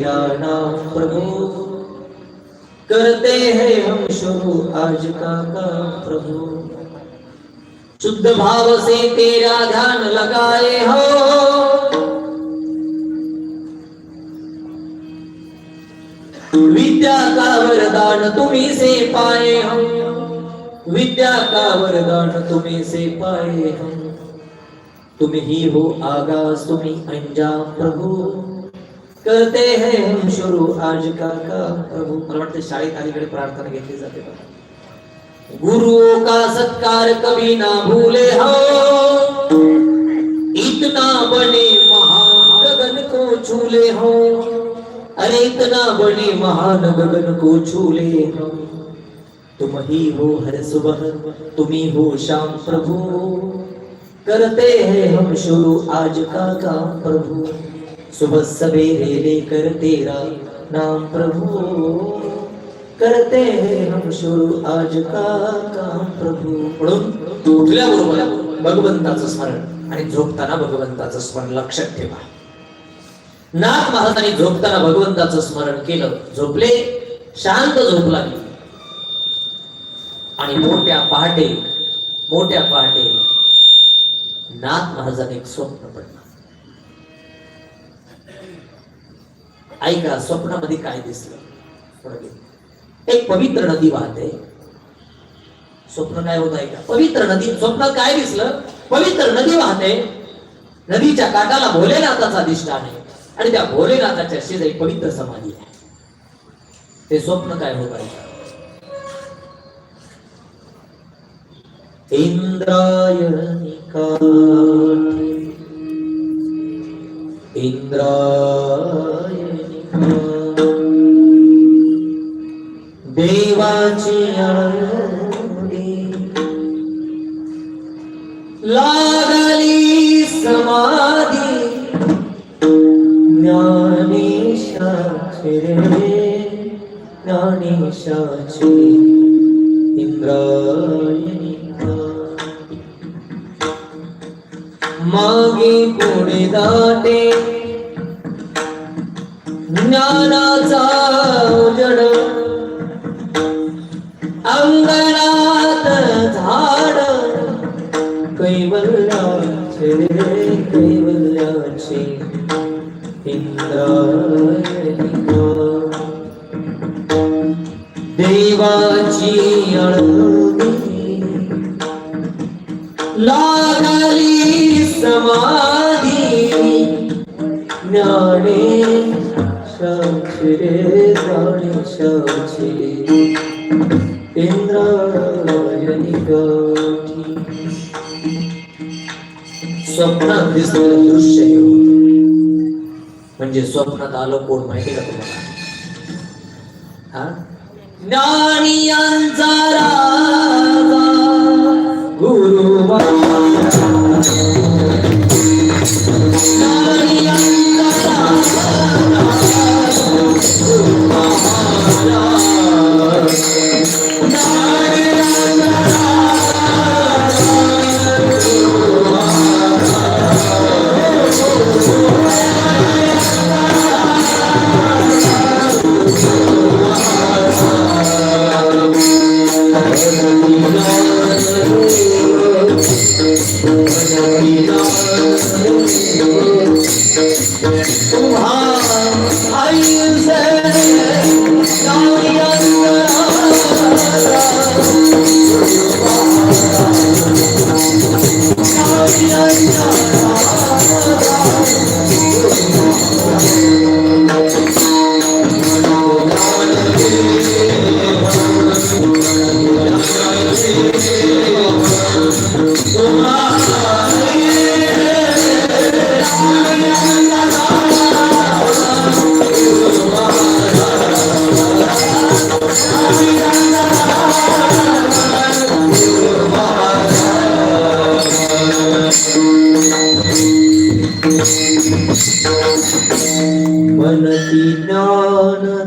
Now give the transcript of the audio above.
तेरा प्रभु? करते हैं हम शुरू आज का काम प्रभु। शुद्ध भाव से तेरा ध्यान लगाए हो। विद्या का वरदान तुम्ही से पाए हम। विद्या का वरदान तुम्ही से पाए हम। तुम ही हो आगाज़, तुम्ही अंजाम प्रभू। करते हैं हम शुरू आज का काम प्रभू मला वाटतं शाळेत प्रार्थना घेतली जाते बघा गुरुओं का सत्कार कभी ना भूले हो। इतना बने महान गगन को छूले हो। अरे इतना बने महान गगन को छूले हो। तुम ही हो हर सुबह, तुम ही हो शाम प्रभु। करते हैं हम शुरू आज का काम प्रभु। सुबह सवेरे लेकर तेरा नाम प्रभु। करते हैं हम शुरू आज का काम प्रभू। म्हणून उठल्याबरोबर भगवंताचं स्मरण आणि झोपताना भगवंताचं स्मरण लक्षात ठेवा. नाथ महाराजांनी झोपताना भगवंताचं स्मरण केलं झोपले शांत झोप लागली. आणि मोठ्या पहाटे मोठ्या पहाटे नाथ महाराजांनी एक स्वप्न पडलं. ऐका स्वप्नामध्ये काय दिसलं? एक पवित्र नदी वाहते. स्वप्न काय होत ऐका पवित्र नदी स्वप्न काय दिसलं? पवित्र नदी वाहते. नदीच्या काठाला भोलेनाथाचा अधिष्ठान आहे. आणि त्या भोलेनाथाच्या शेजारी पवित्र समाधी आहे. ते स्वप्न काय होत ऐका इंद्रायणी इंद्रा देवाची आरती. लागली समाधी. ज्ञानेशाची रे इंद्रायणी मागे पुढे दाटे ज्ञानाचा उजड कैवल्याचे कैवल्याचे इंद्रायणी देवाची अळदी लागली समाधी ज्ञाने शाक्षरे जाणे शाक्षरे इंद्रायणी गाठी स्वप्नात दिसलेलं दृश्य हे होत. म्हणजे स्वप्नात आलं कोण माहिती का तुम्हाला? हा? ज्ञानियांचा राजा Oh, Buenos días, no